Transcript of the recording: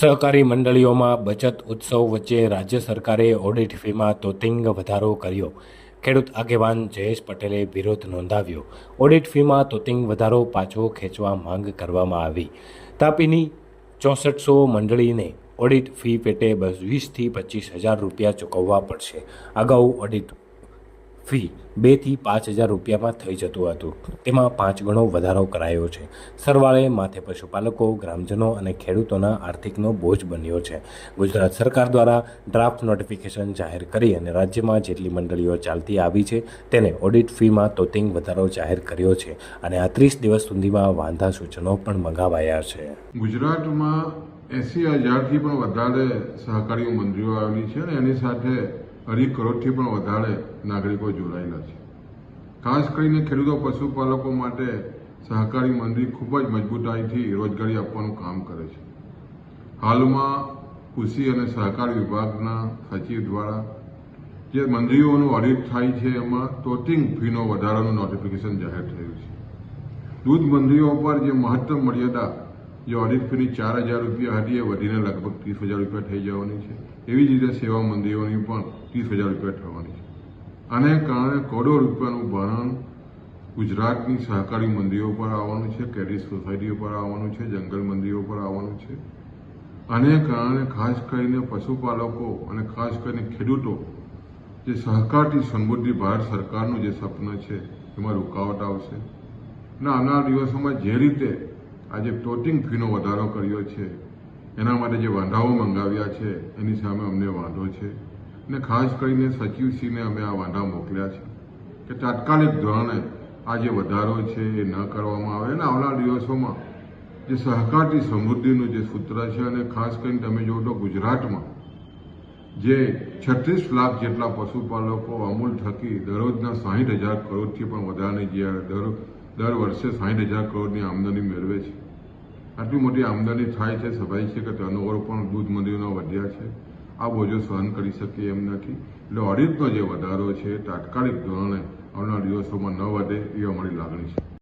સહકારી મંડળીઓમાં બચત ઉત્સવ વચ્ચે રાજ્ય સરકારે ઓડિટ ફીમાં તોતિંગ વધારો કર્યો. ખેડૂત આગેવાન જયેશ પટેલે વિરોધ નોંધાવ્યો. ઓડિટ ફીમાં તોતિંગ વધારો પાછો ખેંચવા માંગ કરવામાં આવી. તાપીની ચોસઠસો મંડળીને ઓડિટ ફી પેટે વીસથી પચીસ હજાર રૂપિયા ચૂકવવા પડશે. અગાઉ ઓડિટ ફી બેથી પાંચ હજાર રૂપિયામાં થઈ જતું હતું. તેમાં પાંચ ગણો વધારો કરાયો છે. સરવાળે માથે પશુપાલકો, ગ્રામજનો અને ખેડૂતોના આર્થિકનો બોજ બન્યો છે. ગુજરાત સરકાર દ્વારા ડ્રાફ્ટ નોટિફિકેશન જાહેર કરી અને રાજ્યમાં જેટલી મંડળીઓ ચાલતી આવી છે, તેને ઓડિટ ફીમાં તોતિંગ વધારો જાહેર કર્યો છે અને આ ત્રીસ દિવસ સુધીમાં વાંધા સૂચનો પણ મંગાવાયા છે. ગુજરાતમાં એસી હજારથી પણ વધારે સહકારી મંડળીઓ આવેલી છે અને એની સાથે અઢી કરોડથી પણ વધારે નાગરિકો જોડાયેલા છે. ખાસ કરીને ખેડૂતો, પશુપાલકો માટે સહકારી મંડળી ખૂબ જ મજબૂતાઈથી રોજગારી આપવાનું કામ કરે છે. હાલમાં કૃષિ અને સહકાર વિભાગના સચિવ દ્વારા જે મંડળીઓનું ઓડિટ થાય છે, એમાં તોતિંગ ફીનો વધારાનું નોટિફિકેશન જાહેર થયું છે. દૂધ મંડળીઓ પર જે મહત્તમ મર્યાદા, જે ઓડિટ ફીની ચાર હજાર રૂપિયા હતી, એ વધીને લગભગ ત્રીસ હજાર રૂપિયા થઈ જવાની છે. એવી જ રીતે સેવા મંદિરોની પણ ત્રીસ હજાર રૂપિયા થવાની છે. આને કારણે કરોડો રૂપિયાનું ભારણ ગુજરાતની સહકારી મંદિરો પર આવવાનું છે ક્રેડિટ સોસાયટીઓ પર આવવાનું છે, જંગલ મંદિરો પર આવવાનું છે. આને કારણે ખાસ કરીને પશુપાલકો અને ખાસ કરીને ખેડૂતો જે સહકારથી સમૃદ્ધિ ભારત સરકારનું જે સપનું છે, એમાં રૂકાવટ આવશે. અને આવનાર દિવસોમાં જે રીતે આજે ટોટિંગ ફીનો વધારો કર્યો છે એના માટે જે વાંધાઓ મંગાવ્યા છે, એની સામે અમને વાંધો છે. અને ખાસ કરીને સચિવશ્રીને અમે આ વાંધા મોકલ્યા છે. કે તાત્કાલિક ધોરણે આ જે વધારો છે એ ન કરવામાં આવે. અને આવનાર દિવસોમાં જે સહકારથી સમૃદ્ધિનું જે સૂત્ર છે અને ખાસ કરીને તમે જુઓ તો ગુજરાતમાં જે છત્રીસ લાખ જેટલા પશુપાલકો અમૂલ થકી દરરોજના સાહીઠ હજાર કરોડથી પણ વધારાની જે દર દર વર્ષે સાહીઠ હજાર કરોડની આમદની મેળવે છે. આટલી મોટી આમદની થાય છે સ્વાભાવિક છે કે ટર્નઓવર પણ દૂધ મંદિરોના વધ્યા છે, આ બોજો સહન કરી શકીએ એમ નથી. એટલે ઓડિટનો જે વધારો છે, તાત્કાલિક ધોરણે આવનાર દિવસોમાં ન વધે એ અમારી લાગણી છે.